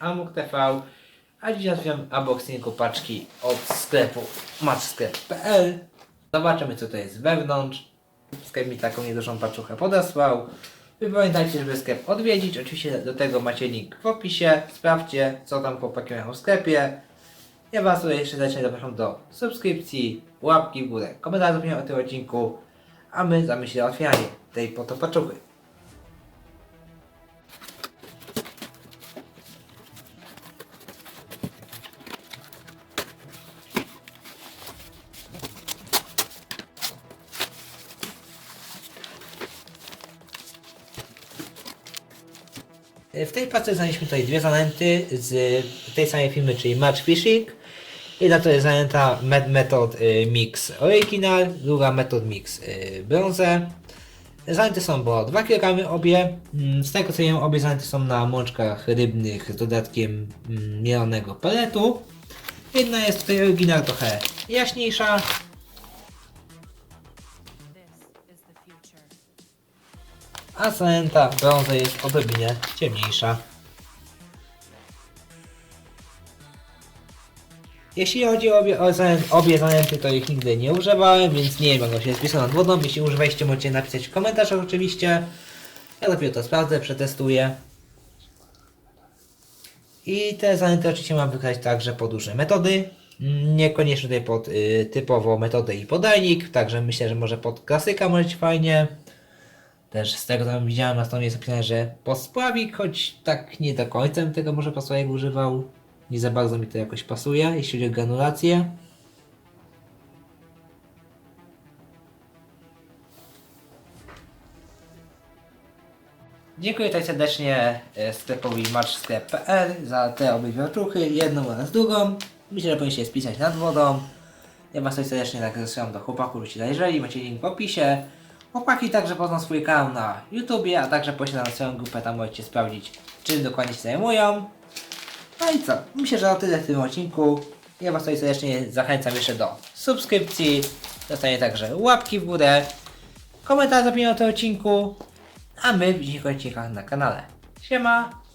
Amuk TV, a dzisiaj zrobiłem unboxingu paczki od sklepu matchsklep.pl. Zobaczymy co to jest wewnątrz. Sklep mi taką niedużą paczuchę podesłał. Wy pamiętajcie, żeby sklep odwiedzić. Oczywiście do tego macie link w opisie. Sprawdźcie, co tam chłopaki mają w sklepie. Ja Was tutaj jeszcze serdecznie zapraszam do subskrypcji, łapki w górę, komentarzy o tym odcinku, a my zamy się otwieranie tej potopaczuchy. W tej paczce znaleźliśmy tutaj dwie zanęty z tej samej firmy, czyli Match Fishing. Jedna to jest zanęta Method y, Mix Original, druga Method Mix y, Bronze. Zanęty są po 2 kg obie. Mm, Z tego co wiem, obie zanęty są na mączkach rybnych z dodatkiem mm, mielonego peletu. Jedna jest tutaj oryginal trochę jaśniejsza, a zanęta brązy jest odrobinę ciemniejsza. Jeśli chodzi o obie, o obie to ich nigdy nie używałem, więc nie wiem jak one się spisują nad wodą. Jeśli używaliście, możecie napisać w komentarzach oczywiście. Ja dopiero to sprawdzę, przetestuję. I te zanęty oczywiście mam wygrać także pod różne metody. Niekoniecznie tutaj pod y, typowo metodę i podajnik, także myślę, że może pod klasyka może być fajnie. Też z tego tam widziałem na stronie jest napisane, że pod spławik, choć tak nie do końca bym tego może pasowego używał. Nie za bardzo mi to jakoś pasuje, jeśli chodzi o granulację. Dziękuję tutaj serdecznie e, sklepowi matchsklep.pl za te obydwie oczuchy, jedną oraz drugą. Myślę, że powinniście spisać nad wodą. Ja Was serdecznie tak do chłopaków, żebyście zajrzeli, macie link w opisie. Chłopaki także poznał swój kanał na YouTubie, a także posiadają swoją grupę, tam możecie sprawdzić, czym dokładnie się zajmują. No i co? Myślę, że o tyle w tym odcinku. Ja Was tutaj serdecznie zachęcam jeszcze do subskrypcji. Dostanie także łapki w górę, komentarz opinię o tym odcinku. A my w dzisiejszych na kanale. Siema!